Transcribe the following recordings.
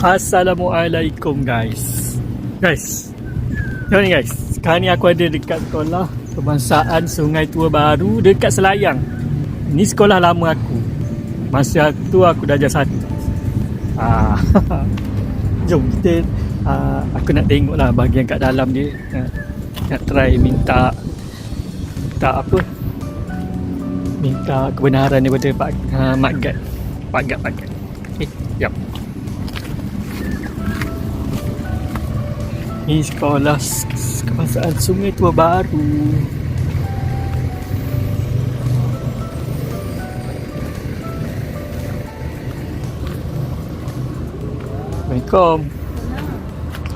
Assalamualaikum guys. Guys. Tengok ni guys. Sekarang ni aku ada dekat sekolah Kebangsaan Sungai Tua Baru Dekat Selayang. Ni sekolah lama aku. Masa tu aku dah ajar satu. Ah, Jom kita ah, Aku nak tengok lah bahagian kat dalam dia Nak, nak try minta Minta apa? Minta kebenaran daripada Pak uh, Mak Gad. Pak Gad Pak Gad. Okay, jap Ni sekolah kebangsaan Sungai Tua Baru. Assalamualaikum.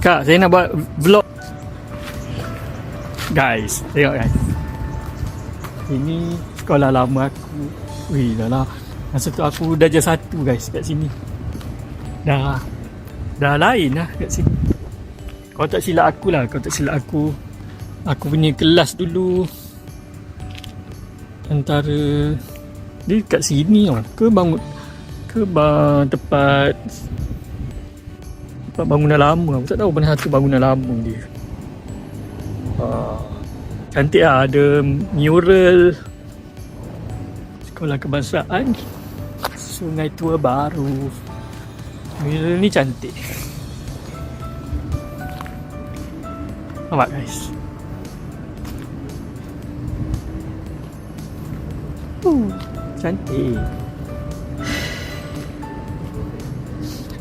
Kak, saya nak buat vlog. Guys, tengok guys. Ini sekolah lama aku. Wih, dah lah. Masa tu aku dah ajar satu guys kat sini. Dah dah lain lah kat sini. Kau tak silap aku lah Kau tak silap aku Aku punya kelas dulu Antara Dia kat sini oh. Ke bangun Ke bang, tempat Tempat bangunan lama. Aku tak tahu mana satu bangunan lama dia. Ah, Cantik lah. Ada mural Sekolah Kebangsaan Sungai Tua Baru. Mural ni cantik Nampak guys uh, Cantik.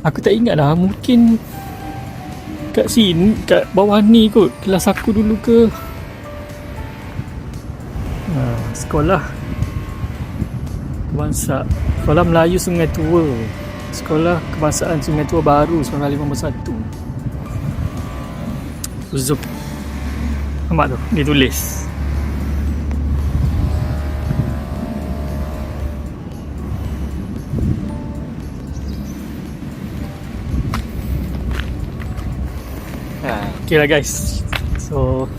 Aku tak ingat lah Mungkin Kat sini Kat bawah ni kot Kelas aku dulu ke? Ha, Sekolah. Kebangsa Sekolah Melayu Sungai Tua. Sekolah Kebangsaan Sungai Tua Baru Sekolah 51 Zoom Nampak tu? Dia tulis. Ha, Okay lah guys. So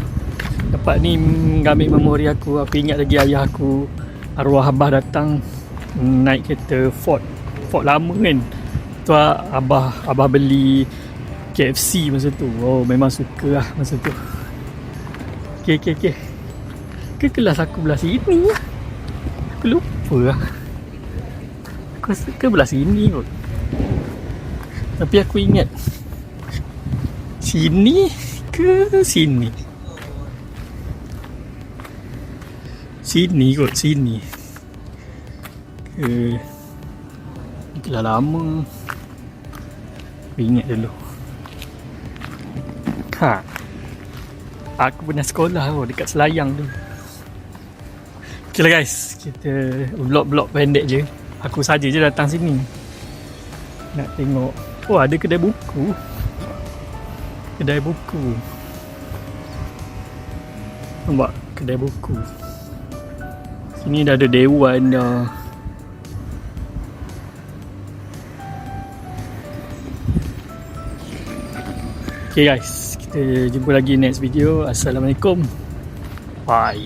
Dapat ni Mengambil memori aku. Aku ingat lagi ayah aku Arwah Abah datang Naik kereta Ford. Ford lama kan? Tu Abah Abah beli KFC masa tu. Oh memang suka lah masa tu Okay okay okay Ke kelas aku belah sini? Aku lupa lah. Aku rasa ke belah sini kot. Tapi aku ingat Sini ke sini? Sini kot sini. Ke Kelah lama. Aku ingat dulu. Ha. Aku pernah sekolah oh, dekat Selayang tu. Okay lah guys, kita vlog-vlog pendek je. Aku saja je datang sini. Nak tengok. Oh, ada kedai buku. Kedai buku. Nampak kedai buku. Sini dah ada dewan dah. Okay guys, kita jumpa lagi next video. Assalamualaikum. Bye.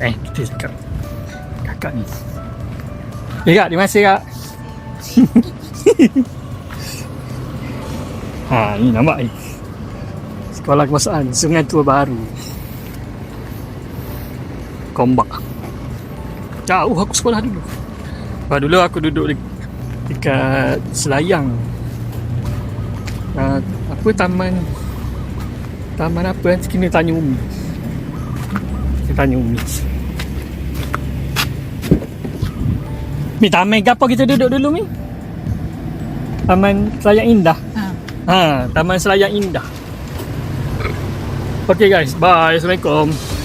Eh, kita cakap kakak ni. Eh kak, terima kasih kak. ha, ni nampak ni. Sekolah Kebangsaan Sungai Tua Baru. Kombak. Jauh aku sekolah dulu. Bah, dulu aku duduk de- dekat Selayang. Uh, apa taman? Taman apa? Kan Kena tanya Umi. Kita tanya Umi. Mi taman apa kita duduk dulu Mi? Taman Selayang Indah. Ha. Ha, Taman Selayang Indah. Okay guys, bye. Assalamualaikum.